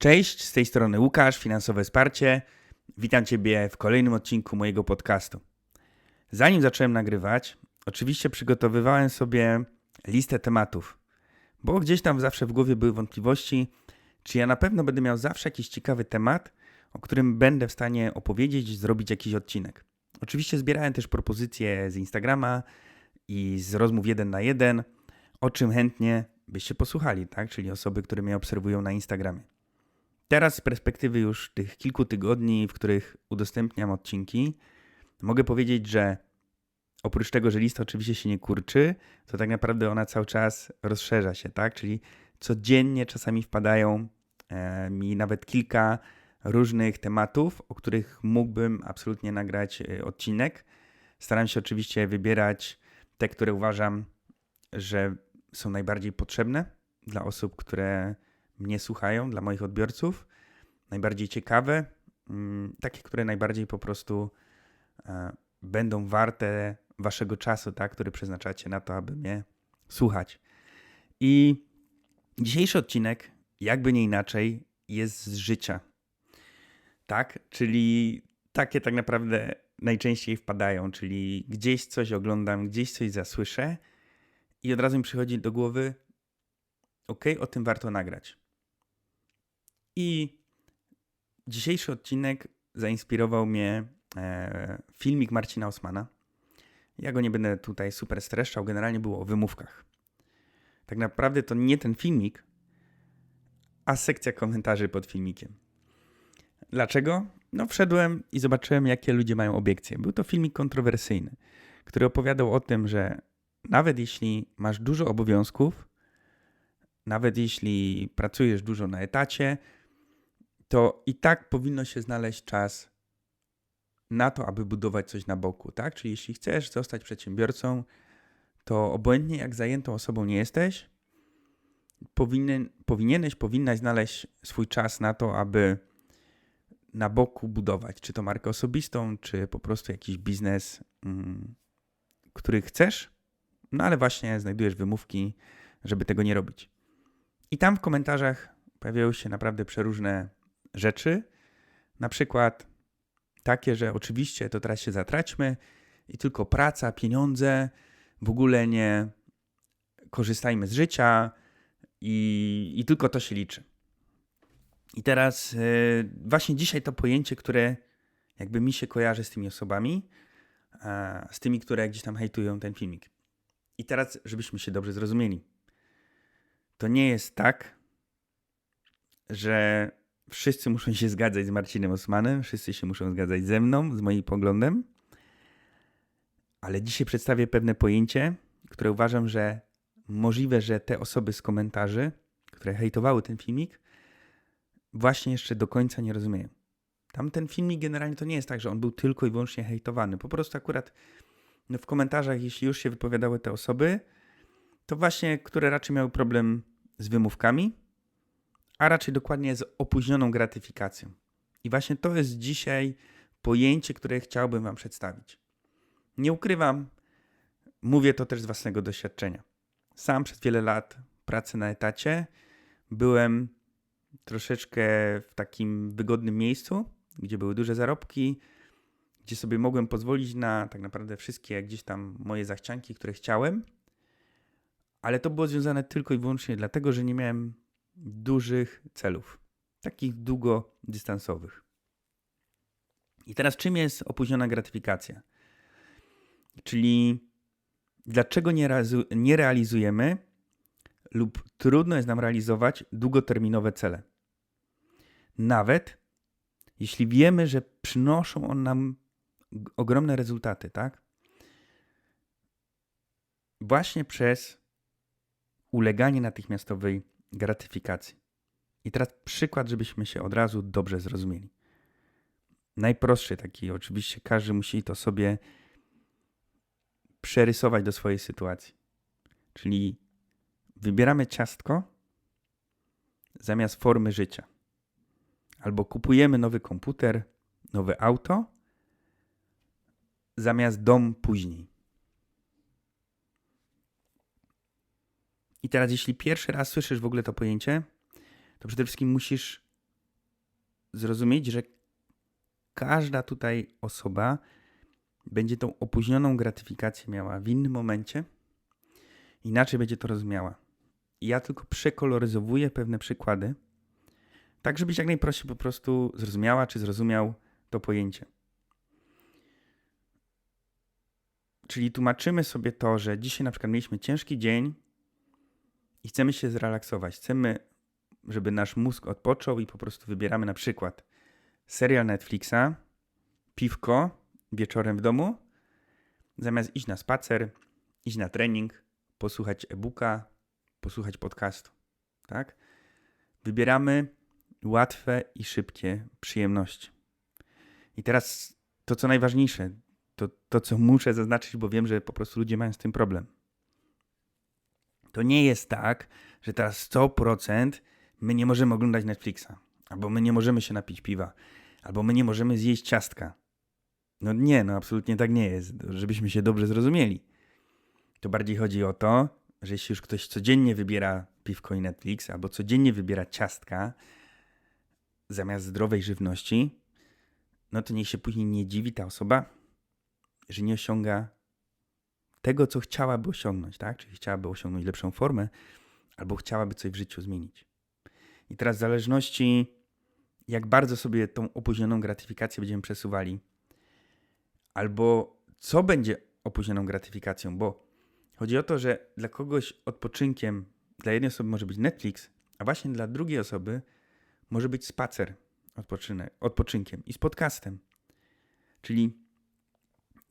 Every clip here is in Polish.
Cześć, z tej strony Łukasz, Finansowe Wsparcie. Witam Ciebie w kolejnym odcinku mojego podcastu. Zanim zacząłem nagrywać, oczywiście przygotowywałem sobie listę tematów, bo gdzieś tam zawsze w głowie były wątpliwości, czy ja na pewno będę miał zawsze jakiś ciekawy temat, o którym będę w stanie opowiedzieć, zrobić jakiś odcinek. Oczywiście zbierałem też propozycje z Instagrama i z rozmów jeden na jeden, o czym chętnie byście posłuchali, tak? Czyli osoby, które mnie obserwują na Instagramie. Teraz z perspektywy już tych kilku tygodni, w których udostępniam odcinki, mogę powiedzieć, że oprócz tego, że lista oczywiście się nie kurczy, to tak naprawdę ona cały czas rozszerza się, tak? Czyli codziennie czasami wpadają e, mi nawet kilka różnych tematów, o których mógłbym absolutnie nagrać e, odcinek. Staram się oczywiście wybierać te, które uważam, że są najbardziej potrzebne dla osób, które mnie słuchają, dla moich odbiorców, najbardziej ciekawe, mm, takie, które najbardziej po prostu e, będą warte waszego czasu, tak, który przeznaczacie na to, aby mnie słuchać. I dzisiejszy odcinek, jakby nie inaczej, jest z życia. Tak, czyli takie tak naprawdę najczęściej wpadają, czyli gdzieś coś oglądam, gdzieś coś zasłyszę i od razu mi przychodzi do głowy, ok, o tym warto nagrać. I dzisiejszy odcinek zainspirował mnie e, filmik Marcina Osmana. Ja go nie będę tutaj super streszczał, generalnie było o wymówkach. Tak naprawdę to nie ten filmik, a sekcja komentarzy pod filmikiem. Dlaczego? No, wszedłem i zobaczyłem, jakie ludzie mają obiekcje. Był to filmik kontrowersyjny, który opowiadał o tym, że nawet jeśli masz dużo obowiązków, nawet jeśli pracujesz dużo na etacie, to i tak powinno się znaleźć czas na to, aby budować coś na boku, tak? Czyli jeśli chcesz zostać przedsiębiorcą, to obojętnie jak zajętą osobą nie jesteś, powinien, powinieneś, powinnaś znaleźć swój czas na to, aby na boku budować, czy to markę osobistą, czy po prostu jakiś biznes, mm, który chcesz, no ale właśnie znajdujesz wymówki, żeby tego nie robić. I tam w komentarzach pojawiają się naprawdę przeróżne rzeczy. Na przykład takie, że oczywiście to teraz się zatraćmy i tylko praca, pieniądze, w ogóle nie korzystajmy z życia i, i tylko to się liczy. I teraz yy, właśnie dzisiaj to pojęcie, które jakby mi się kojarzy z tymi osobami, a, z tymi, które gdzieś tam hejtują ten filmik. I teraz, żebyśmy się dobrze zrozumieli. To nie jest tak, że wszyscy muszą się zgadzać z Marcinem Osmanem, wszyscy się muszą zgadzać ze mną, z moim poglądem. Ale dzisiaj przedstawię pewne pojęcie, które uważam, że możliwe, że te osoby z komentarzy, które hejtowały ten filmik, właśnie jeszcze do końca nie rozumieją. Tam ten filmik generalnie to nie jest tak, że on był tylko i wyłącznie hejtowany. Po prostu akurat no w komentarzach, jeśli już się wypowiadały te osoby, to właśnie, które raczej miały problem z wymówkami, a raczej dokładnie z opóźnioną gratyfikacją. I właśnie to jest dzisiaj pojęcie, które chciałbym Wam przedstawić. Nie ukrywam, mówię to też z własnego doświadczenia. Sam przez wiele lat pracy na etacie byłem troszeczkę w takim wygodnym miejscu, gdzie były duże zarobki, gdzie sobie mogłem pozwolić na tak naprawdę wszystkie gdzieś tam moje zachcianki, które chciałem, ale to było związane tylko i wyłącznie dlatego, że nie miałem dużych celów, takich długodystansowych. I teraz czym jest opóźniona gratyfikacja? Czyli dlaczego nie, nie realizujemy lub trudno jest nam realizować długoterminowe cele? Nawet jeśli wiemy, że przynoszą one nam ogromne rezultaty, tak? Właśnie przez uleganie natychmiastowej gratyfikacji. I teraz przykład, żebyśmy się od razu dobrze zrozumieli. Najprostszy taki, oczywiście każdy musi to sobie przerysować do swojej sytuacji. Czyli wybieramy ciastko zamiast formy życia. Albo kupujemy nowy komputer, nowe auto zamiast dom później. I teraz, jeśli pierwszy raz słyszysz w ogóle to pojęcie, to przede wszystkim musisz zrozumieć, że każda tutaj osoba będzie tą opóźnioną gratyfikację miała w innym momencie, inaczej będzie to rozumiała. I ja tylko przekoloryzowuję pewne przykłady, tak żebyś jak najprościej po prostu zrozumiała czy zrozumiał to pojęcie. Czyli tłumaczymy sobie to, że dzisiaj na przykład mieliśmy ciężki dzień chcemy się zrelaksować. Chcemy, żeby nasz mózg odpoczął i po prostu wybieramy na przykład serial Netflixa, piwko wieczorem w domu, zamiast iść na spacer, iść na trening, posłuchać e-booka, posłuchać podcastu. Tak? Wybieramy łatwe i szybkie przyjemności. I teraz to, co najważniejsze, to, to co muszę zaznaczyć, bo wiem, że po prostu ludzie mają z tym problem. To nie jest tak, że teraz 100% my nie możemy oglądać Netflixa, albo my nie możemy się napić piwa, albo my nie możemy zjeść ciastka. No nie, no absolutnie tak nie jest, żebyśmy się dobrze zrozumieli. To bardziej chodzi o to, że jeśli już ktoś codziennie wybiera piwko i Netflix, albo codziennie wybiera ciastka zamiast zdrowej żywności, no to niech się później nie dziwi ta osoba, że nie osiąga tego, co chciałaby osiągnąć, tak? Czyli chciałaby osiągnąć lepszą formę, albo chciałaby coś w życiu zmienić. I teraz w zależności, jak bardzo sobie tą opóźnioną gratyfikację będziemy przesuwali, albo co będzie opóźnioną gratyfikacją, bo chodzi o to, że dla kogoś odpoczynkiem, dla jednej osoby może być Netflix, a właśnie dla drugiej osoby może być spacer odpoczynek, odpoczynkiem i z podcastem. Czyli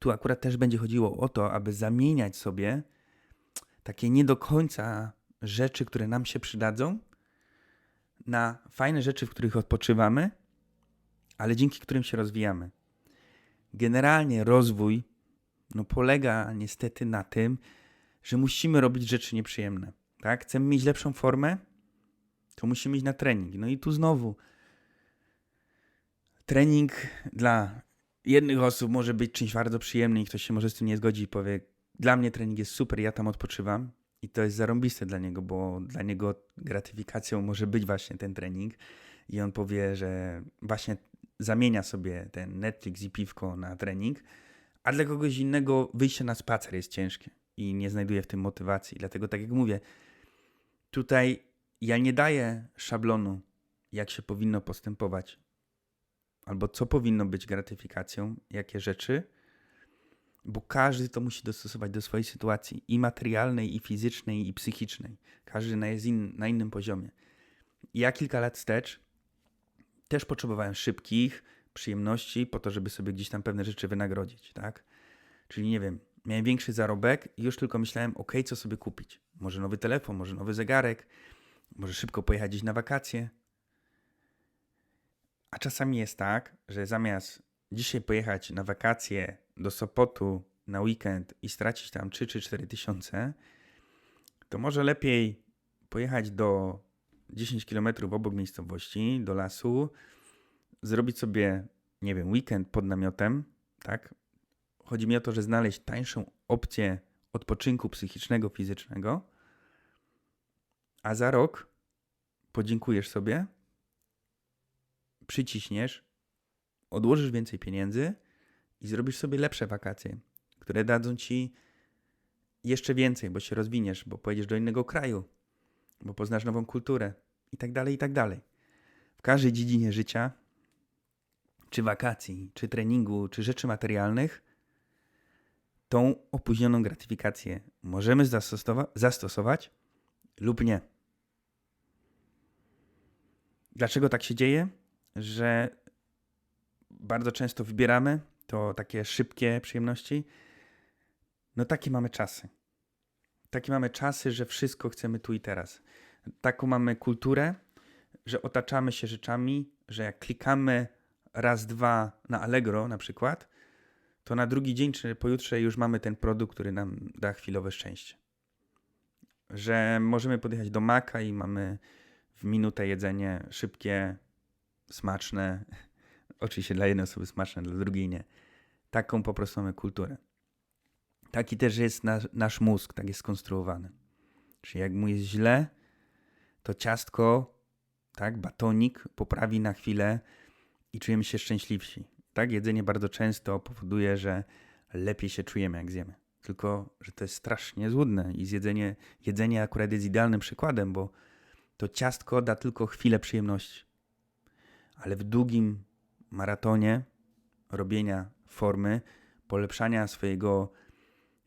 tu akurat też będzie chodziło o to, aby zamieniać sobie takie nie do końca rzeczy, które nam się przydadzą, na fajne rzeczy, w których odpoczywamy, ale dzięki którym się rozwijamy. Generalnie rozwój no, polega niestety na tym, że musimy robić rzeczy nieprzyjemne. Tak? Chcemy mieć lepszą formę, to musimy iść na trening. No i tu znowu trening dla jednych osób może być czymś bardzo przyjemnym i ktoś się może z tym nie zgodzi i powie, dla mnie trening jest super, ja tam odpoczywam i to jest zarąbiste dla niego, bo dla niego gratyfikacją może być właśnie ten trening i on powie, że właśnie zamienia sobie ten Netflix i piwko na trening, a dla kogoś innego wyjście na spacer jest ciężkie i nie znajduje w tym motywacji. Dlatego tak jak mówię, tutaj ja nie daję szablonu, jak się powinno postępować albo co powinno być gratyfikacją, jakie rzeczy, bo każdy to musi dostosować do swojej sytuacji i materialnej, i fizycznej, i psychicznej. Każdy na, jest in, na innym poziomie. Ja kilka lat wstecz też potrzebowałem szybkich przyjemności po to, żeby sobie gdzieś tam pewne rzeczy wynagrodzić, tak? Czyli nie wiem, miałem większy zarobek i już tylko myślałem, ok, co sobie kupić. Może nowy telefon, może nowy zegarek, może szybko pojechać gdzieś na wakacje. A czasami jest tak, że zamiast dzisiaj pojechać na wakacje do Sopotu na weekend i stracić tam 3 czy 4 tysiące, to może lepiej pojechać do 10 km obok miejscowości, do lasu, zrobić sobie, nie wiem, weekend pod namiotem, tak? Chodzi mi o to, że znaleźć tańszą opcję odpoczynku psychicznego, fizycznego, a za rok podziękujesz sobie przyciśniesz, odłożysz więcej pieniędzy i zrobisz sobie lepsze wakacje, które dadzą ci jeszcze więcej, bo się rozwiniesz, bo pojedziesz do innego kraju, bo poznasz nową kulturę i tak dalej, i tak dalej. W każdej dziedzinie życia, czy wakacji, czy treningu, czy rzeczy materialnych, tą opóźnioną gratyfikację możemy zastosować lub nie. Dlaczego tak się dzieje? Że bardzo często wybieramy to takie szybkie przyjemności. No takie mamy czasy. Takie mamy czasy, że wszystko chcemy tu i teraz. Taką mamy kulturę, że otaczamy się rzeczami, że jak klikamy raz, dwa na Allegro na przykład, to na drugi dzień czy pojutrze już mamy ten produkt, który nam da chwilowe szczęście. Że możemy podjechać do Maka i mamy w minutę jedzenie szybkie, smaczne. Oczywiście dla jednej osoby smaczne, dla drugiej nie. Taką po prostu mamy kulturę. Taki też jest nasz, nasz mózg, tak jest skonstruowany. Czyli jak mu jest źle, to ciastko tak? Batonik poprawi na chwilę i czujemy się szczęśliwsi. Tak? Jedzenie bardzo często powoduje, że lepiej się czujemy, jak zjemy. Tylko, że to jest strasznie złudne i zjedzenie, jedzenie akurat jest idealnym przykładem, bo to ciastko da tylko chwilę przyjemności. Ale w długim maratonie robienia formy, polepszania swojego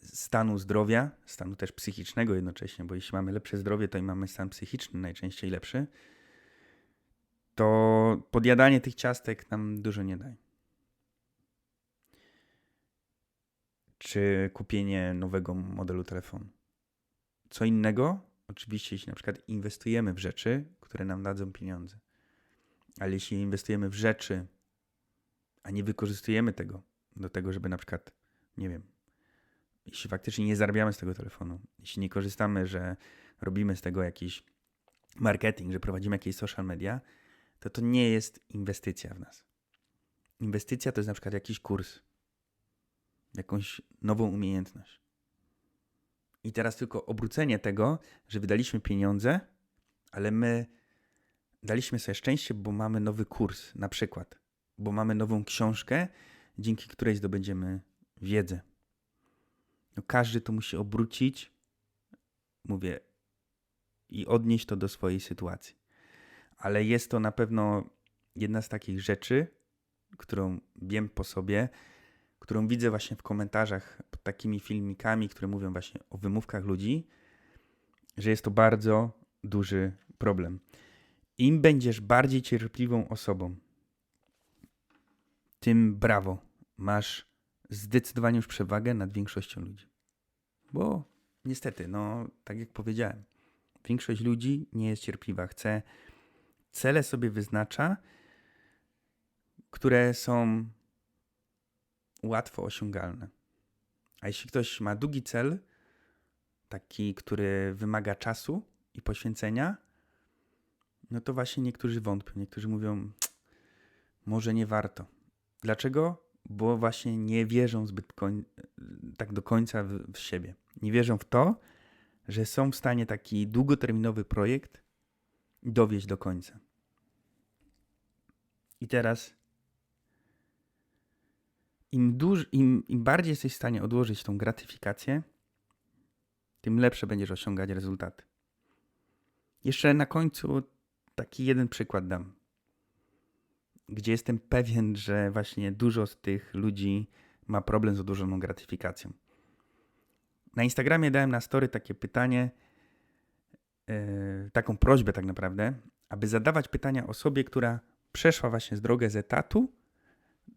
stanu zdrowia, stanu też psychicznego jednocześnie, bo jeśli mamy lepsze zdrowie, to i mamy stan psychiczny najczęściej lepszy, to podjadanie tych ciastek nam dużo nie daje. Czy kupienie nowego modelu telefonu. Co innego, oczywiście, jeśli na przykład inwestujemy w rzeczy, które nam dadzą pieniądze. Ale jeśli inwestujemy w rzeczy, a nie wykorzystujemy tego do tego, żeby na przykład, nie wiem, jeśli faktycznie nie zarabiamy z tego telefonu, jeśli nie korzystamy, że robimy z tego jakiś marketing, że prowadzimy jakieś social media, to to nie jest inwestycja w nas. Inwestycja to jest na przykład jakiś kurs, jakąś nową umiejętność. I teraz tylko obrócenie tego, że wydaliśmy pieniądze, ale my daliśmy sobie szczęście, bo mamy nowy kurs, na przykład, bo mamy nową książkę, dzięki której zdobędziemy wiedzę. No każdy to musi obrócić, mówię, i odnieść to do swojej sytuacji. Ale jest to na pewno jedna z takich rzeczy, którą wiem po sobie, którą widzę właśnie w komentarzach pod takimi filmikami, które mówią właśnie o wymówkach ludzi, że jest to bardzo duży problem. Im będziesz bardziej cierpliwą osobą, tym brawo, masz zdecydowanie już przewagę nad większością ludzi. Bo niestety, no tak jak powiedziałem, większość ludzi nie jest cierpliwa, chce cele sobie wyznacza, które są łatwo osiągalne. A jeśli ktoś ma długi cel, taki, który wymaga czasu i poświęcenia, no to właśnie niektórzy wątpią, niektórzy mówią, może nie warto. Dlaczego? Bo właśnie nie wierzą zbyt tak do końca w, w siebie. Nie wierzą w to, że są w stanie taki długoterminowy projekt dowieść do końca. I teraz im, duż, im, im bardziej jesteś w stanie odłożyć tą gratyfikację, tym lepsze będziesz osiągać rezultaty. Jeszcze na końcu taki jeden przykład dam, gdzie jestem pewien, że właśnie dużo z tych ludzi ma problem z odłożoną gratyfikacją. Na Instagramie dałem na story takie pytanie, yy, taką prośbę tak naprawdę, aby zadawać pytania osobie, która przeszła właśnie z drogę z etatu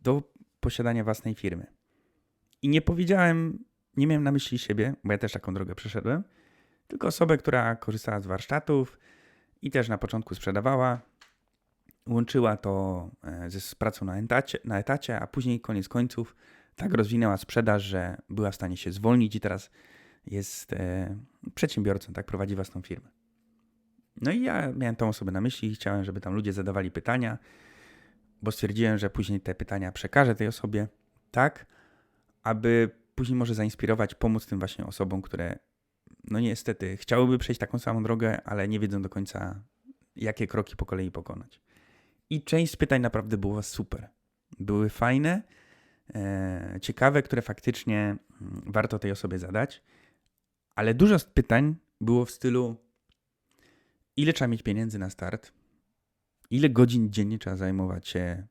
do posiadania własnej firmy. I nie powiedziałem, nie miałem na myśli siebie, bo ja też taką drogę przeszedłem, tylko osobę, która korzystała z warsztatów i też na początku sprzedawała. Łączyła to e, z pracą na etacie, na etacie, a później koniec końców tak rozwinęła sprzedaż, że była w stanie się zwolnić i teraz jest e, przedsiębiorcą, tak prowadzi własną firmę. No i ja miałem tą osobę na myśli i chciałem, żeby tam ludzie zadawali pytania bo stwierdziłem, że później te pytania przekażę tej osobie, tak, aby później może zainspirować, pomóc tym właśnie osobom, które no niestety chciałyby przejść taką samą drogę, ale nie wiedzą do końca, jakie kroki po kolei pokonać. I część z pytań naprawdę była super. Były fajne, e, ciekawe, które faktycznie mm, warto tej osobie zadać, ale dużo z pytań było w stylu: ile trzeba mieć pieniędzy na start? ile godzin dziennie trzeba zajmować się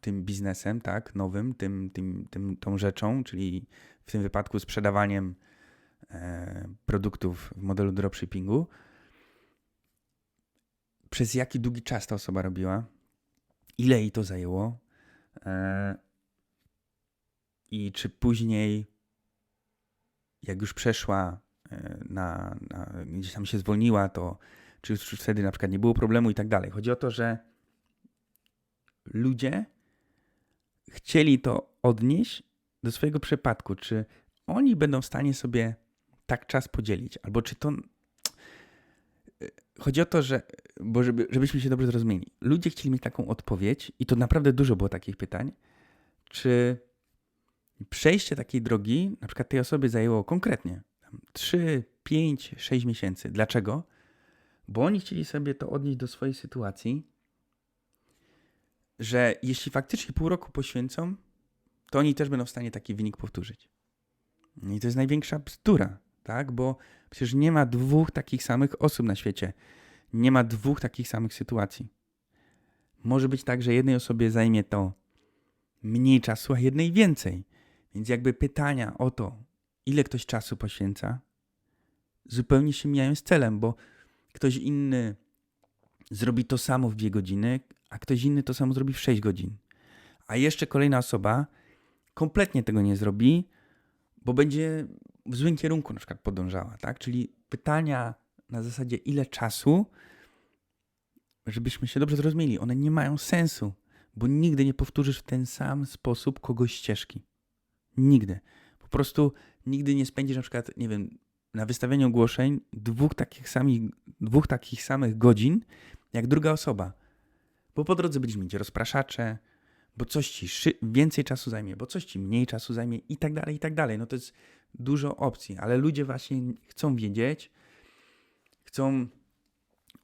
tym biznesem, tak, nowym, tym, tym, tym, tą rzeczą, czyli w tym wypadku sprzedawaniem produktów w modelu dropshippingu. Przez jaki długi czas ta osoba robiła, ile jej to zajęło e, i czy później, jak już przeszła e, na, na, gdzieś tam się zwolniła, to czy już wtedy na przykład nie było problemu i tak dalej. Chodzi o to, że ludzie chcieli to odnieść do swojego przypadku, czy oni będą w stanie sobie tak czas podzielić, albo czy to. Chodzi o to, że, bo żeby, żebyśmy się dobrze zrozumieli, ludzie chcieli mieć taką odpowiedź, i to naprawdę dużo było takich pytań, czy przejście takiej drogi, na przykład tej osobie zajęło konkretnie 3, 5, 6 miesięcy. Dlaczego? Bo oni chcieli sobie to odnieść do swojej sytuacji, że jeśli faktycznie pół roku poświęcą, to oni też będą w stanie taki wynik powtórzyć. I to jest największa bzdura, tak? Bo przecież nie ma dwóch takich samych osób na świecie. Nie ma dwóch takich samych sytuacji. Może być tak, że jednej osobie zajmie to mniej czasu, a jednej więcej. Więc jakby pytania o to, ile ktoś czasu poświęca, zupełnie się mijają z celem, bo ktoś inny zrobi to samo w dwie godziny, a ktoś inny to samo zrobi w 6 godzin. A jeszcze kolejna osoba kompletnie tego nie zrobi, bo będzie w złym kierunku na przykład podążała, tak? Czyli pytania na zasadzie ile czasu, żebyśmy się dobrze zrozumieli, one nie mają sensu, bo nigdy nie powtórzysz w ten sam sposób kogoś ścieżki. Nigdy. Po prostu nigdy nie spędzisz na przykład, nie wiem, na wystawieniu ogłoszeń dwóch takich, samych, dwóch takich samych godzin, jak druga osoba. Bo po drodze będziesz mieć rozpraszacze, bo coś ci więcej czasu zajmie, bo coś ci mniej czasu zajmie i tak dalej, i tak dalej. No to jest dużo opcji, ale ludzie właśnie chcą wiedzieć, chcą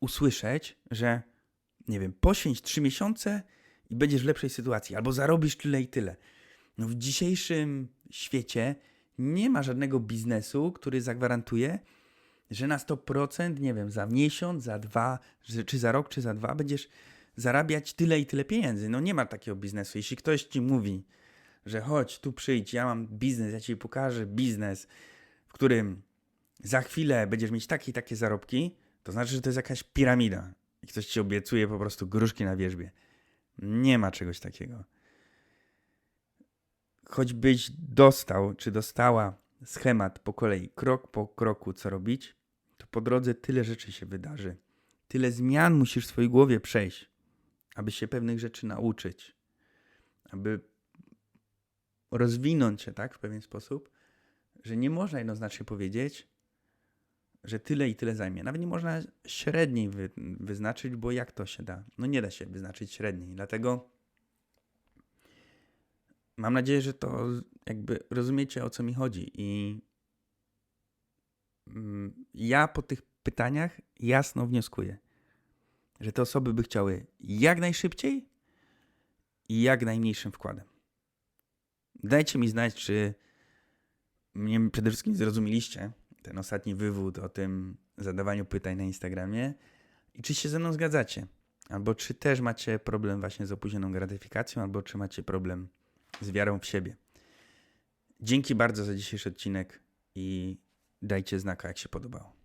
usłyszeć, że nie wiem, poświęć trzy miesiące i będziesz w lepszej sytuacji, albo zarobisz tyle i tyle. No w dzisiejszym świecie nie ma żadnego biznesu, który zagwarantuje, że na 100%, nie wiem, za miesiąc, za dwa, czy za rok, czy za dwa będziesz zarabiać tyle i tyle pieniędzy. No nie ma takiego biznesu. Jeśli ktoś ci mówi, że chodź, tu przyjdź, ja mam biznes, ja ci pokażę biznes, w którym za chwilę będziesz mieć takie i takie zarobki, to znaczy, że to jest jakaś piramida i ktoś ci obiecuje po prostu gruszki na wierzbie. Nie ma czegoś takiego. Choćbyś dostał, czy dostała schemat po kolei, krok po kroku, co robić, to po drodze tyle rzeczy się wydarzy. Tyle zmian musisz w swojej głowie przejść, aby się pewnych rzeczy nauczyć, aby rozwinąć się tak w pewien sposób, że nie można jednoznacznie powiedzieć, że tyle i tyle zajmie. Nawet nie można średniej wy, wyznaczyć, bo jak to się da? No nie da się wyznaczyć średniej. Dlatego mam nadzieję, że to jakby rozumiecie o co mi chodzi. I mm, ja po tych pytaniach jasno wnioskuję, że te osoby by chciały jak najszybciej i jak najmniejszym wkładem. Dajcie mi znać, czy mnie przede wszystkim zrozumieliście ten ostatni wywód o tym zadawaniu pytań na Instagramie i czy się ze mną zgadzacie. Albo czy też macie problem właśnie z opóźnioną gratyfikacją, albo czy macie problem z wiarą w siebie. Dzięki bardzo za dzisiejszy odcinek i dajcie znaka, jak się podobało.